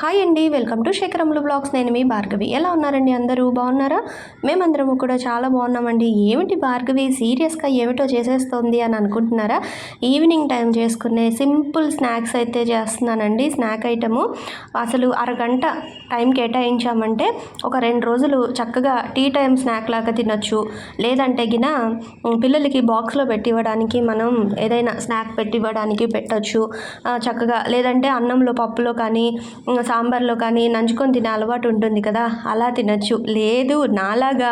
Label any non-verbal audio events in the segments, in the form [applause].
Hi అండి welcome to శేఖరములు blogs నేను మీ భార్గవి. ఎలా ఉన్నారండి అందరూ? బాగున్నారా? మేమందరము కూడా చాలా బాగున్నామండి. ఏమిటి భార్గవి? సీరియస్గా ఏమిటో చేసేస్తోంది అని అనుకుంటున్నారా? ఈవినింగ్ టైం చేసుకునే సింపుల్ స్నాక్స్ అయితే చేస్తున్నానండి. స్నాక్ ఐటము అసలు అరగంట టైం కేటాయించామంటే ఒక రెండు రోజులు చక్కగా టీ టైం స్నాక్ లాగా తినొచ్చు. లేదంటే గిన పిల్లలకి బాక్స్లో పెట్టి ఇవ్వడానికి మనం ఏదైనా స్నాక్ పెట్టి ఇవ్వడానికి చక్కగా లేదంటే అన్నంలో పప్పులో కానీ సాంబార్లో కానీ నంచుకొని తినే అలవాటు ఉంటుంది కదా అలా తినచ్చు. లేదు నాలాగా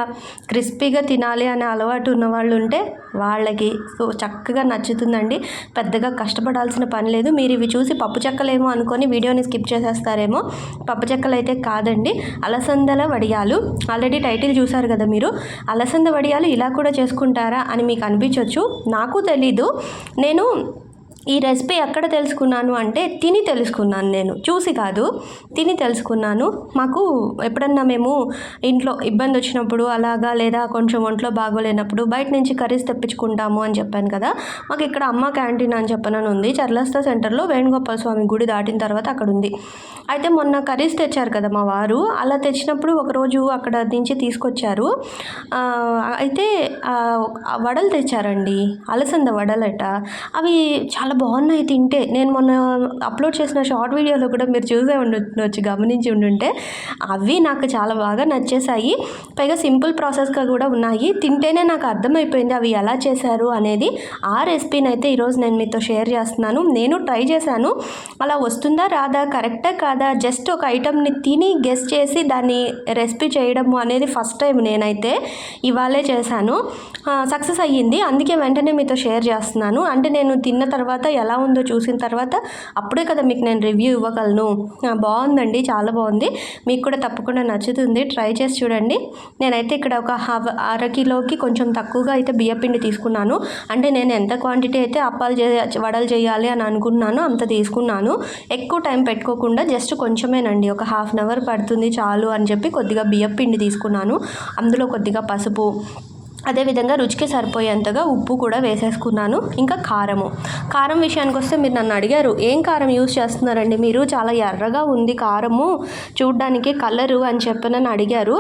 క్రిస్పీగా తినాలి అనే అలవాటు ఉన్న వాళ్ళు ఉంటే వాళ్ళకి సో చక్కగా నచ్చుతుందండి. పెద్దగా కష్టపడాల్సిన పని లేదు. మీరు ఇవి చూసి పప్పు చెక్కలేమో అనుకొని వీడియోని స్కిప్ చేసేస్తారేమో. పప్పు చెక్కలు అయితే కాదండి. అలసందల వడియాలు. ఆల్రెడీ టైటిల్ చూసారు కదా మీరు. అలసంద వడియాలు ఇలా కూడా చేసుకుంటారా అని మీకు అనిపించవచ్చు నాకు తెలీదు. నేను ఈ రెసిపీ ఎక్కడ తెలుసుకున్నాను అంటే తిని తెలుసుకున్నాను నేను. చూసి కాదు తిని తెలుసుకున్నాను. మాకు ఎప్పుడన్నా మేము ఇంట్లో ఇబ్బంది వచ్చినప్పుడు అలాగా లేదా కొంచెం ఒంట్లో బాగోలేనప్పుడు బయట నుంచి కర్రీస్ తెప్పించుకుంటాము అని చెప్పాను కదా మాకు ఇక్కడ అమ్మ క్యాంటీన్ అని చెప్పనని ఉంది. చర్లస్తా సెంటర్లో వేణుగోపాల స్వామి గుడి దాటిన తర్వాత అక్కడ ఉంది. అయితే మొన్న కర్రీస్ తెచ్చారు కదా మా వారు అలా తెచ్చినప్పుడు ఒకరోజు అక్కడ నుంచి తీసుకొచ్చారు. అయితే వడలు తెచ్చారండి. అలసంద వడలట. అవి చాలా బాగున్నాయి తింటే. నేను మొన్న అప్లోడ్ చేసిన షార్ట్ వీడియోలో కూడా మీరు చూసే ఉండొచ్చు గమనించి ఉండుంటే. అవి నాకు చాలా బాగా నచ్చేసాయి పైగా సింపుల్ ప్రాసెస్గా కూడా ఉన్నాయి. తింటేనే నాకు అర్థమైపోయింది అవి ఎలా చేశారు అనేది. ఆ రెసిపీని అయితే ఈరోజు నేను మీతో షేర్ చేస్తున్నాను. నేను ట్రై చేశాను. అలా వస్తుందా రాదా కరెక్టా కాదా? జస్ట్ ఒక ఐటమ్ని తిని గెస్ట్ చేసి దాన్ని రెసిపీ చేయడము అనేది ఫస్ట్ టైం నేనైతే ఇవాళే చేశాను. సక్సెస్ అయ్యింది. అందుకే వెంటనే మీతో షేర్ చేస్తున్నాను. అంటే నేను తిన్న తర్వాత ఎలా ఉందో చూసిన తర్వాత అప్పుడే కదా మీకు నేను రివ్యూ ఇవ్వగలను. బాగుందండి చాలా బాగుంది. మీకు కూడా తప్పకుండా నచ్చుతుంది. ట్రై చేసి చూడండి. నేనైతే ఇక్కడ ఒక హాఫ్ అర కిలోకి కొంచెం తక్కువగా అయితే బియ్యపిండి తీసుకున్నాను. అంటే నేను ఎంత క్వాంటిటీ అయితే అప్పాలు చే వడలు చేయాలి అని అనుకున్నాను అంత తీసుకున్నాను. ఎక్కువ టైం పెట్టుకోకుండా జస్ట్ కొంచెమేనండి. ఒక హాఫ్ అన్ అవర్ పడుతుంది చాలు అని చెప్పి కొద్దిగా బియ్యపిండి తీసుకున్నాను. అందులో కొద్దిగా పసుపు అదేవిధంగా రుచికి సరిపోయేంతగా ఉప్పు కూడా వేసేసుకున్నాను ఇంకా కారము. కారం విషయానికి వస్తే మీరు నన్ను అడిగారు ఏం కారం యూస్ చేస్తున్నారండి మీరు? చాలా ఎర్రగా ఉంది కారము చూడ్డానికి కలరు అని చెప్పి నన్ను అడిగారు.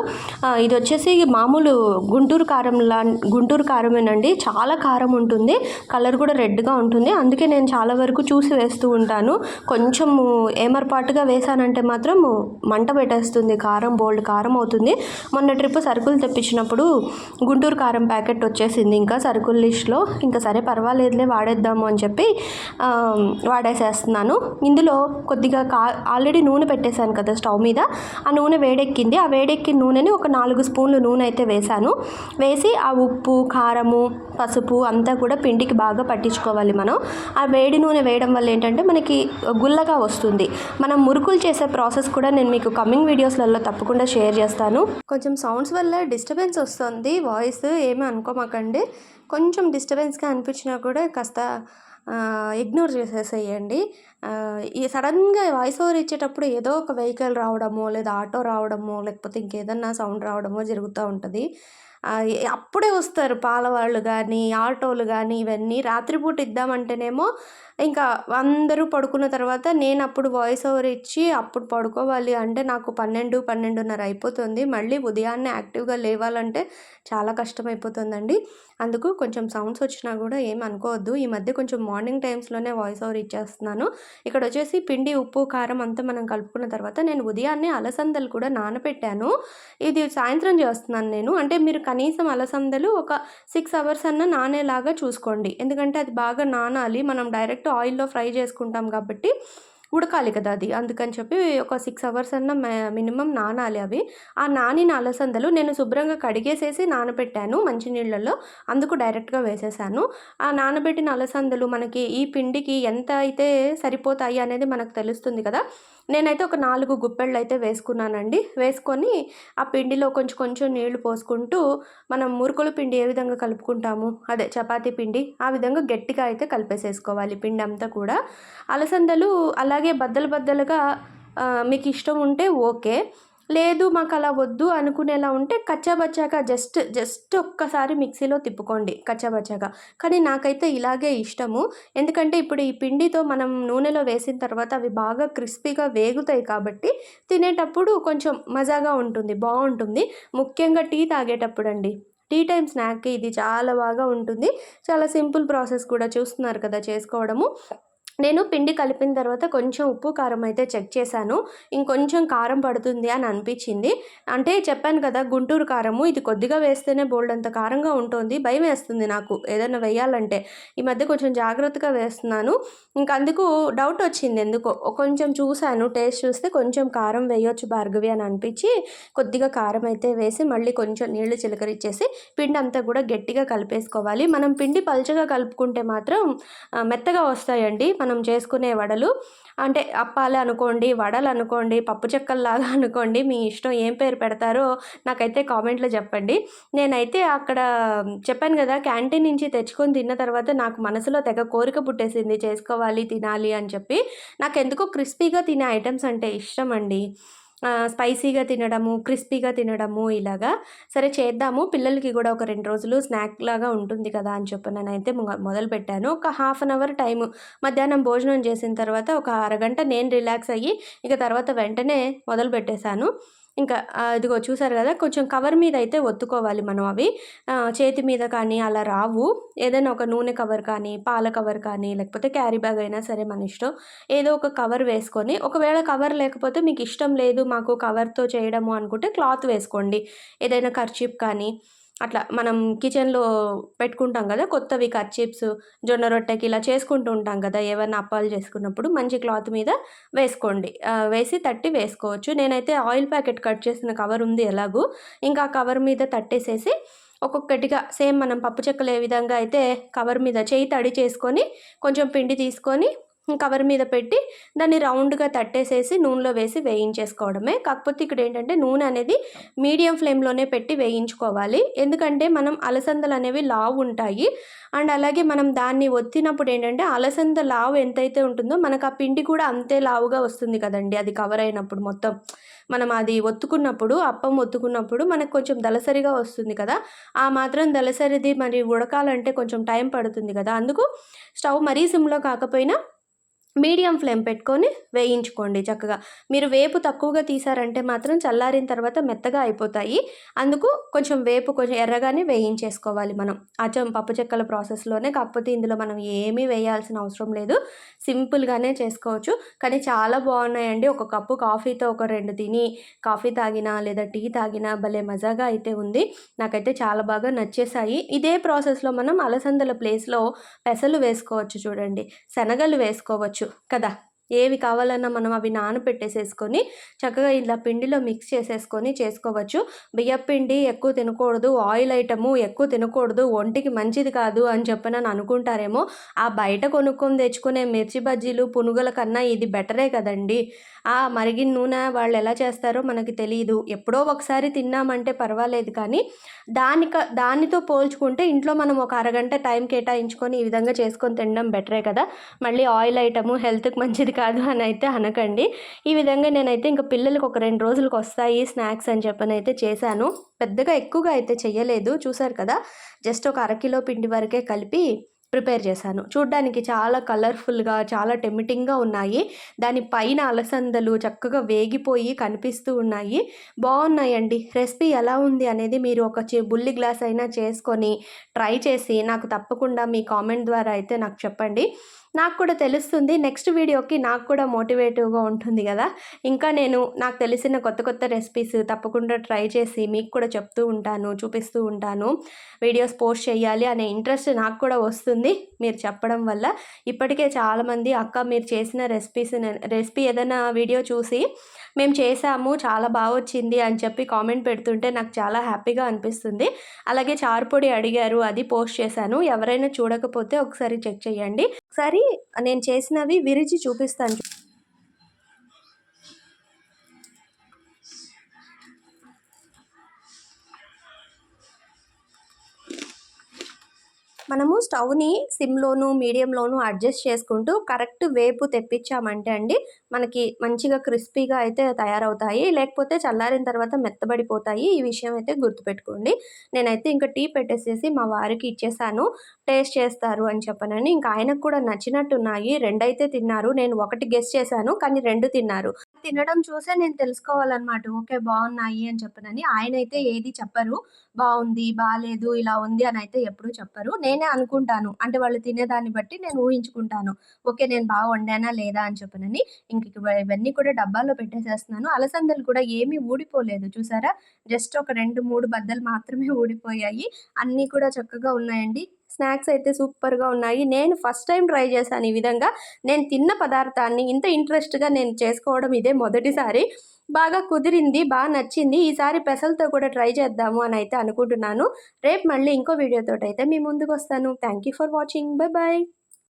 ఇది వచ్చేసి మామూలు గుంటూరు కారం లా గుంటూరు కారమేనండి. చాలా కారం ఉంటుంది కలర్ కూడా రెడ్గా ఉంటుంది. అందుకే నేను చాలా వరకు చూసి వేస్తూ ఉంటాను. కొంచెం ఏమర్పాటుగా వేసానంటే మాత్రం మంట పెట్టేస్తుంది కారం బోల్డ్ కారం అవుతుంది. మొన్న ట్రిప్ సరుకులు తెప్పించినప్పుడు గుంటూరు కారం ప్యాకెట్ వచ్చేసింది. ఇంకా సరుకుల లిస్ట్లో ఇంకా సరే పర్వాలేదులే వాడేద్దాము అని చెప్పి వాడేసేస్తున్నాను. ఇందులో కొద్దిగా కా ఆల్రెడీ నూనె పెట్టేశాను కదా స్టవ్ మీద. ఆ నూనె వేడెక్కింది. ఆ వేడెక్కిన నూనెని ఒక నాలుగు స్పూన్లు నూనె అయితే వేశాను. వేసి ఆ ఉప్పు కారము పసుపు అంతా కూడా పిండికి బాగా పట్టించుకోవాలి మనం. ఆ వేడి నూనె వేయడం వల్ల ఏంటంటే మనకి గుల్లగా వస్తుంది. మనం మురుకులు చేసే ప్రాసెస్ కూడా నేను మీకు కమింగ్ వీడియోస్లలో తప్పకుండా షేర్ చేస్తాను. కొంచెం సౌండ్స్ వల్ల డిస్టర్బెన్స్ వస్తుంది. వాయిస్ ఏమీ అనుకోమాకండి. కొంచెం డిస్టర్బెన్స్గా అనిపించినా కూడా కాస్త ఇగ్నోర్ చేసేసేయండి. ఈ సడన్గా వాయిస్ ఓవర్ ఇచ్చేటప్పుడు ఏదో ఒక వెహికల్ రావడమో లేదా ఆటో రావడమో లేకపోతే ఇంకేదన్నా సౌండ్ రావడమో జరుగుతూ ఉంటుంది. అప్పుడే వస్తారు పాల వాళ్ళు కానీ ఆటోలు కానీ ఇవన్నీ. రాత్రిపూట ఇద్దామంటేనేమో ఇంకా అందరూ పడుకున్న తర్వాత నేను అప్పుడు వాయిస్ ఓవర్ ఇచ్చి అప్పుడు పడుకోవాలి అంటే నాకు పన్నెండు పన్నెండున్నర అయిపోతుంది. మళ్ళీ ఉదయాన్నే యాక్టివ్గా లేవాలంటే చాలా కష్టమైపోతుందండి. అందుకు కొంచెం సౌండ్స్ వచ్చినా కూడా ఏం అనుకోవద్దు. ఈ మధ్య కొంచెం మార్నింగ్ టైమ్స్లోనే వాయిస్ ఓవర్ ఇచ్చేస్తున్నాను. ఇక్కడ వచ్చేసి పిండి ఉప్పు కారం అంతా మనం కలుపుకున్న తర్వాత నేను ఉదయాన్నే అలసందలు కూడా నానబెట్టాను ఇది సాయంత్రం చేస్తున్నాను నేను. అంటే మీరు కనీసం అలసందలు ఒక సిక్స్ అవర్స్ అన్న నానేలాగా చూసుకోండి. ఎందుకంటే అది బాగా నానాలి. మనం డైరెక్ట్ ఆయిల్లో ఫ్రై చేసుకుంటాం కాబట్టి ఉడకాలి కదా అది. అందుకని చెప్పి ఒక సిక్స్ అవర్స్ అన్న మినిమం నానాలి అవి. ఆ నానిన అలసందలు నేను శుభ్రంగా కడిగేసేసి నానబెట్టాను మంచినీళ్ళల్లో అందుకు డైరెక్ట్గా వేసేసాను. ఆ నానబెట్టిన అలసందలు మనకి ఈ పిండికి ఎంత అయితే సరిపోతాయి అనేది మనకు తెలుస్తుంది కదా. నేనైతే ఒక నాలుగు గుప్పెళ్ళు అయితే వేసుకున్నానండి. వేసుకొని ఆ పిండిలో కొంచెం కొంచెం నీళ్ళు పోసుకుంటూ మనం మురుకుల పిండి ఏ విధంగా కలుపుకుంటాము? అదే చపాతీ పిండి ఆ విధంగా గట్టిగా అయితే కలిపేసేసుకోవాలి పిండి అంతా కూడా. అలసందలు అలాగే బద్దలు బద్దలుగా మీకు ఇష్టం ఉంటే ఓకే. లేదు మాకు అలా వద్దు అనుకునేలా ఉంటే కచ్చాబచ్చాగా జస్ట్ జస్ట్ ఒక్కసారి మిక్సీలో తిప్పుకోండి కచ్చాబచ్చాగా. కానీ నాకైతే ఇలాగే ఇష్టము. ఎందుకంటే ఇప్పుడు ఈ పిండితో మనం నూనెలో వేసిన తర్వాత అవి బాగా క్రిస్పీగా వేగుతాయి కాబట్టి తినేటప్పుడు కొంచెం మజాగా ఉంటుంది బాగుంటుంది. ముఖ్యంగా టీ తాగేటప్పుడు అండి టీ టైం స్నాక్కి ఇది చాలా బాగా ఉంటుంది. చాలా సింపుల్ ప్రాసెస్ కూడా చూస్తున్నారు కదా చేసుకోవడము. నేను పిండి కలిపిన తర్వాత కొంచెం ఉప్పు కారం అయితే చెక్ చేశాను. ఇంకొంచెం కారం పడుతుంది అని అనిపించింది. అంటే చెప్పాను కదా గుంటూరు కారము ఇది కొద్దిగా వేస్తేనే బోల్డ్ అంత కారంగా ఉంటుంది. భయం వేస్తుంది నాకు ఏదైనా వేయాలంటే. ఈ మధ్య కొంచెం జాగ్రత్తగా వేస్తున్నాను. ఇంక అందుకు డౌట్ వచ్చింది ఎందుకో. కొంచెం చూశాను టేస్ట్ చూస్తే కొంచెం కారం వేయొచ్చు భార్గవి అని అనిపించి కొద్దిగా కారం అయితే వేసి మళ్ళీ కొంచెం నీళ్ళు చిలకరిచ్చేసి పిండి అంతా కూడా గట్టిగా కలిపేసుకోవాలి. మనం పిండి పలుచగా కలుపుకుంటే మాత్రం మెత్తగా వస్తాయండి. మనం చేసుకునే వడలు. అంటే అప్పాలు అనుకోండి వడలు అనుకోండి పప్పు చెక్కల్లాగా [laughs] అనుకోండి మీ ఇష్టం ఏం పేరు పెడతారో నాకైతే కామెంట్లో చెప్పండి. నేనైతే అక్కడ చెప్పాను కదా క్యాంటీన్ నుంచి తెచ్చుకొని తిన్న తర్వాత నాకు మనసులో తెగ కోరిక పుట్టేసింది చేసుకోవాలి తినాలి అని చెప్పి. నాకు ఎందుకో క్రిస్పీగా తినే ఐటమ్స్ అంటే ఇష్టం అండి. స్పైసీగా తినడము క్రిస్పీగా తినడము ఇలాగా. సరే చేద్దాము పిల్లలకి కూడా ఒక రెండు రోజులు స్నాక్ లాగా ఉంటుంది కదా అని చెప్పి నేను అయితే మొదలు పెట్టాను. ఒక హాఫ్ అన్ అవర్ టైము మధ్యాహ్నం భోజనం చేసిన తర్వాత ఒక అరగంట నేను రిలాక్స్ అయ్యి ఇక తర్వాత వెంటనే మొదలు పెట్టేశాను. ఇంకా ఇదిగో చూసారు కదా కొంచెం కవర్ మీద అయితే ఒత్తుకోవాలి మనం అవి. చేతి మీద కానీ అలా రావు. ఏదైనా ఒక నూనె కవర్ కానీ పాల కవర్ కానీ లేకపోతే క్యారీ బ్యాగ్ అయినా సరే మన ఇష్టం. ఏదో ఒక కవర్ వేసుకొని ఒకవేళ కవర్ లేకపోతే మీకు ఇష్టం లేదు మాకు కవర్తో చేయడము అనుకుంటే క్లాత్ వేసుకోండి. ఏదైనా కర్చీప్ కానీ అట్లా మనం కిచెన్లో పెట్టుకుంటాం కదా! కొత్తవి కర్చీప్స్ జొన్న రొట్టెకి ఇలా చేసుకుంటూ ఉంటాం కదా! ఏమైనా అప్పాలు చేసుకున్నప్పుడు మంచి క్లాత్ మీద వేసుకోండి. వేసి తట్టి వేసుకోవచ్చు. నేనైతే ఆయిల్ ప్యాకెట్ కట్ చేసిన కవర్ ఉంది ఎలాగూ ఇంకా కవర్ మీద తట్టేసేసి ఒక్కొక్కటిగా సేమ్ మనం పప్పు చెక్కలు ఏ విధంగా అయితే కవర్ మీద చేయి తడి చేసుకొని కొంచెం పిండి తీసుకొని కవర్ మీద పెట్టి దాన్ని రౌండ్గా తట్టేసేసి నూనెలో వేసి వేయించేసుకోవడమే. కాకపోతే ఇక్కడ ఏంటంటే నూనె అనేది మీడియం ఫ్లేమ్లోనే పెట్టి వేయించుకోవాలి. ఎందుకంటే మనం అలసందలు అనేవి లావు ఉంటాయి. అండ్ అలాగే మనం దాన్ని ఒత్తినప్పుడు ఏంటంటే అలసంద లావు ఎంతైతే ఉంటుందో మనకు ఆ పిండి కూడా అంతే లావుగా వస్తుంది కదండి. అది కవర్ అయినప్పుడు మొత్తం. మనం అది ఒత్తుకున్నప్పుడు అప్పం ఒత్తుకున్నప్పుడు మనకు కొంచెం దలసరిగా వస్తుంది కదా. ఆ మాత్రం దలసరిది మరి ఉడకాలంటే కొంచెం టైం పడుతుంది కదా. అందుకు స్టవ్ మరీ సిమ్లో కాకపోయినా మీడియం ఫ్లేమ్ పెట్టుకొని వేయించుకోండి చక్కగా. మీరు వేపు తక్కువగా తీసారంటే మాత్రం చల్లారిన తర్వాత మెత్తగా అయిపోతాయి. అందుకు కొంచెం వేపు కొంచెం ఎర్రగానే వేయించేసుకోవాలి మనం. అచ్చం పప్పు చెక్కల ప్రాసెస్లోనే కాకపోతే ఇందులో మనం ఏమీ వేయాల్సిన అవసరం లేదు. సింపుల్గానే చేసుకోవచ్చు. కానీ చాలా బాగున్నాయండి. ఒక కప్పు కాఫీతో ఒక రెండు తిని కాఫీ తాగినా లేదా టీ తాగినా భలే మజాగా అయితే ఉంది. నాకైతే చాలా బాగా నచ్చేసాయి ఇదే ప్రాసెస్లో మనం అలసందల ప్లేస్లో పెసలు వేసుకోవచ్చు చూడండి. శనగలు వేసుకోవచ్చు. కదా ఏవి కావాలన్నా మనం అవి నానబెట్టేసేసుకొని చక్కగా ఇలా పిండిలో మిక్స్ చేసేసుకొని చేసుకోవచ్చు. బియ్యపిండి ఎక్కువ తినకూడదు ఆయిల్ ఐటము ఎక్కువ తినకూడదు ఒంటికి మంచిది కాదు అని చెప్పి నన్ను అనుకుంటారేమో ఆ బయట కొనుక్కొని తెచ్చుకునే మిర్చి బజ్జీలు పునుగుల కన్నా ఇది బెటరే కదండి. ఆ మరిగిన నూనె వాళ్ళు ఎలా చేస్తారో మనకి తెలియదు ఎప్పుడో ఒకసారి తిన్నామంటే పర్వాలేదు కానీ దానిక దానితో పోల్చుకుంటే ఇంట్లో మనం ఒక అరగంట టైం కేటాయించుకొని ఈ విధంగా చేసుకొని తినడం బెటరే కదా. మళ్ళీ ఆయిల్ ఐటము హెల్త్కి మంచిది కాదు అని అయితే అనకండి. ఈ విధంగా నేనైతే ఇంకా పిల్లలకు ఒక రెండు రోజులకు వస్తాయి స్నాక్స్ అని చెప్పని అయితే చేశాను. పెద్దగా ఎక్కువగా అయితే చేయలేదు చూసారు కదా? జస్ట్ ఒక అరకిలో పిండి వరకే కలిపి ప్రిపేర్ చేశాను. చూడ్డానికి చాలా కలర్ఫుల్గా చాలా టెమిటింగ్గా ఉన్నాయి. దాని పైన అలసందలు చక్కగా వేగిపోయి కనిపిస్తూ ఉన్నాయి. బాగున్నాయండి. రెసిపీ ఎలా ఉంది అనేది మీరు ఒక బుల్లి గ్లాస్ అయినా చేసుకొని ట్రై చేసి నాకు తప్పకుండా మీ కామెంట్ ద్వారా అయితే నాకు చెప్పండి. నాకు కూడా తెలుస్తుంది. నెక్స్ట్ వీడియోకి నాకు కూడా మోటివేటివ్గా ఉంటుంది కదా. ఇంకా నేను నాకు తెలిసిన కొత్త కొత్త రెసిపీస్ తప్పకుండా ట్రై చేసి మీకు కూడా చెప్తూ ఉంటాను చూపిస్తూ ఉంటాను. వీడియోస్ పోస్ట్ చేయాలి అనే ఇంట్రెస్ట్ నాకు కూడా వస్తుంది మీరు చెప్పడం వల్ల. ఇప్పటికే చాలామంది అక్క మీరు చేసిన రెసిపీస్ రెసిపీ ఏదైనా వీడియో చూసి మేము చేసాము చాలా బాగా వచ్చింది అని చెప్పి కామెంట్ పెడుతుంటే నాకు చాలా హ్యాపీగా అనిపిస్తుంది. అలాగే చారుపొడి అడిగారు అది పోస్ట్ చేశాను. ఎవరైనా చూడకపోతే ఒకసారి చెక్ చేయండి. ఒకసారి నేను చేసినవి విరిచి చూపిస్తాను. మనము స్టవ్ని సిమ్లోను మీడియంలోను అడ్జస్ట్ చేసుకుంటూ కరెక్ట్ వేపు తెప్పించామంటే అండి మనకి మంచిగా క్రిస్పీగా అయితే తయారవుతాయి. లేకపోతే చల్లారిన తర్వాత మెత్తబడిపోతాయి. ఈ విషయం అయితే గుర్తుపెట్టుకోండి. నేనైతే ఇంకా టీ పెట్టేసేసి మా వారికి ఇచ్చేసాను. టేస్ట్ చేస్తారు అని చెప్పనని. ఇంకా ఆయనకు కూడా నచ్చినట్టున్నాయి. రెండైతే తిన్నారు. నేను ఒకటి గెస్ట్ చేశాను కానీ రెండు తిన్నారు. తినడం చూసే నేను తెలుసుకోవాలన్నమాట. ఓకే బాగున్నాయి అని చెప్పనని. ఆయన అయితే ఏది చెప్పరు. బాగుంది బాగాలేదు ఇలా ఉంది అని అయితే ఎప్పుడూ చెప్పరు. నేనే అనుకుంటాను. అంటే వాళ్ళు తినేదాన్ని బట్టి నేను ఊహించుకుంటాను. ఓకే నేను బాగా వండానా లేదా అని చెప్పనని. ఇంక ఇవన్నీ కూడా డబ్బాల్లో పెట్టేసేస్తున్నాను. అలసందలు కూడా ఏమీ ఊడిపోలేదు. చూసారా? జస్ట్ ఒక రెండు మూడు బద్దలు మాత్రమే ఊడిపోయాయి. అన్నీ కూడా చక్కగా ఉన్నాయండి. స్నాక్స్ అయితే సూపర్గా ఉన్నాయి. నేను ఫస్ట్ టైం ట్రై చేశాను ఈ విధంగా. నేను తిన్న పదార్థాన్ని ఇంత ఇంట్రెస్ట్గా నేను చేసుకోవడం ఇదే మొదటిసారి. బాగా కుదిరింది బాగా నచ్చింది. ఈసారి పెసలతో కూడా ట్రై చేద్దాము అని అయితే అనుకుంటున్నాను. రేపు మళ్ళీ ఇంకో వీడియోతో అయితే మీ ముందుకు వస్తాను. Thank you for watching. Bye bye